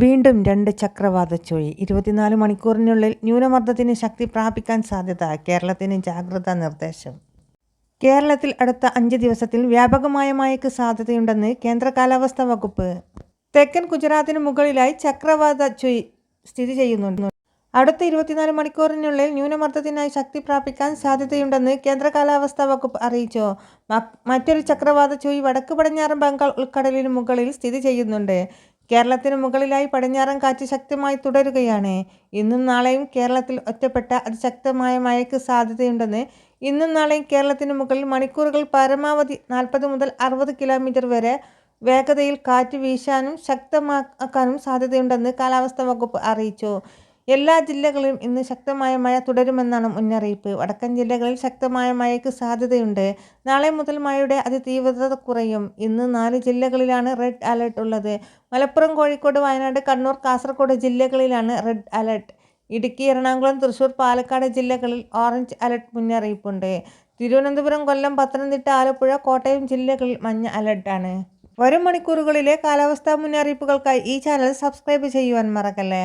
വീണ്ടും രണ്ട് ചക്രവാത ചുഴി. ഇരുപത്തിനാല് മണിക്കൂറിനുള്ളിൽ ന്യൂനമർദ്ദത്തിന് ശക്തി പ്രാപിക്കാൻ സാധ്യത. കേരളത്തിന് ജാഗ്രതാ നിർദ്ദേശം. കേരളത്തിൽ അടുത്ത അഞ്ച് ദിവസത്തിൽ വ്യാപകമായ മഴയ്ക്ക് സാധ്യതയുണ്ടെന്ന് കേന്ദ്ര കാലാവസ്ഥാ വകുപ്പ്. തെക്കൻ ഗുജറാത്തിന് മുകളിലായി ചക്രവാത ചുഴി സ്ഥിതി ചെയ്യുന്നുണ്ട്. അടുത്ത ഇരുപത്തിനാല് മണിക്കൂറിനുള്ളിൽ ന്യൂനമർദ്ദത്തിനായി ശക്തി പ്രാപിക്കാൻ സാധ്യതയുണ്ടെന്ന് കേന്ദ്ര കാലാവസ്ഥാ വകുപ്പ് അറിയിച്ചു. മറ്റൊരു ചക്രവാത ചുഴി വടക്ക് പടിഞ്ഞാറൻ ബംഗാൾ ഉൾക്കടലിന് മുകളിൽ സ്ഥിതി ചെയ്യുന്നുണ്ട്. കേരളത്തിന് മുകളിലായി പടിഞ്ഞാറൻ കാറ്റ് ശക്തമായി തുടരുകയാണ്. ഇന്നും നാളെയും കേരളത്തിൽ ഒറ്റപ്പെട്ട അതിശക്തമായ മഴയ്ക്ക് സാധ്യതയുണ്ടെന്ന് ഇന്നും നാളെയും കേരളത്തിന് മുകളിൽ മണിക്കൂറുകൾ പരമാവധി നാൽപ്പത് മുതൽ അറുപത് കിലോമീറ്റർ വരെ വേഗതയിൽ കാറ്റ് വീശാനും ശക്തമാക്കാനും സാധ്യതയുണ്ടെന്ന് കാലാവസ്ഥാ വകുപ്പ് അറിയിച്ചു. എല്ലാ ജില്ലകളിലും ഇന്ന് ശക്തമായ മഴ തുടരുമെന്നാണ് മുന്നറിയിപ്പ്. വടക്കൻ ജില്ലകളിൽ ശക്തമായ മഴയ്ക്ക് സാധ്യതയുണ്ട്. നാളെ മുതൽ മഴയുടെ അതിതീവ്രത കുറയും. ഇന്ന് നാല് ജില്ലകളിലാണ് റെഡ് അലർട്ട് ഉള്ളത്. മലപ്പുറം കോഴിക്കോട് വയനാട് കണ്ണൂർ കാസർഗോഡ് ജില്ലകളിലാണ് റെഡ് അലർട്ട്. ഇടുക്കി എറണാകുളം തൃശൂർ പാലക്കാട് ജില്ലകളിൽ ഓറഞ്ച് അലർട്ട് മുന്നറിയിപ്പുണ്ട്. തിരുവനന്തപുരം കൊല്ലം പത്തനംതിട്ട ആലപ്പുഴ കോട്ടയം ജില്ലകളിൽ മഞ്ഞ അലർട്ടാണ്. വരും മണിക്കൂറുകളിലെ കാലാവസ്ഥാ മുന്നറിയിപ്പുകൾക്കായി ഈ ചാനൽ സബ്സ്ക്രൈബ് ചെയ്യുവാൻ മറക്കല്ലേ?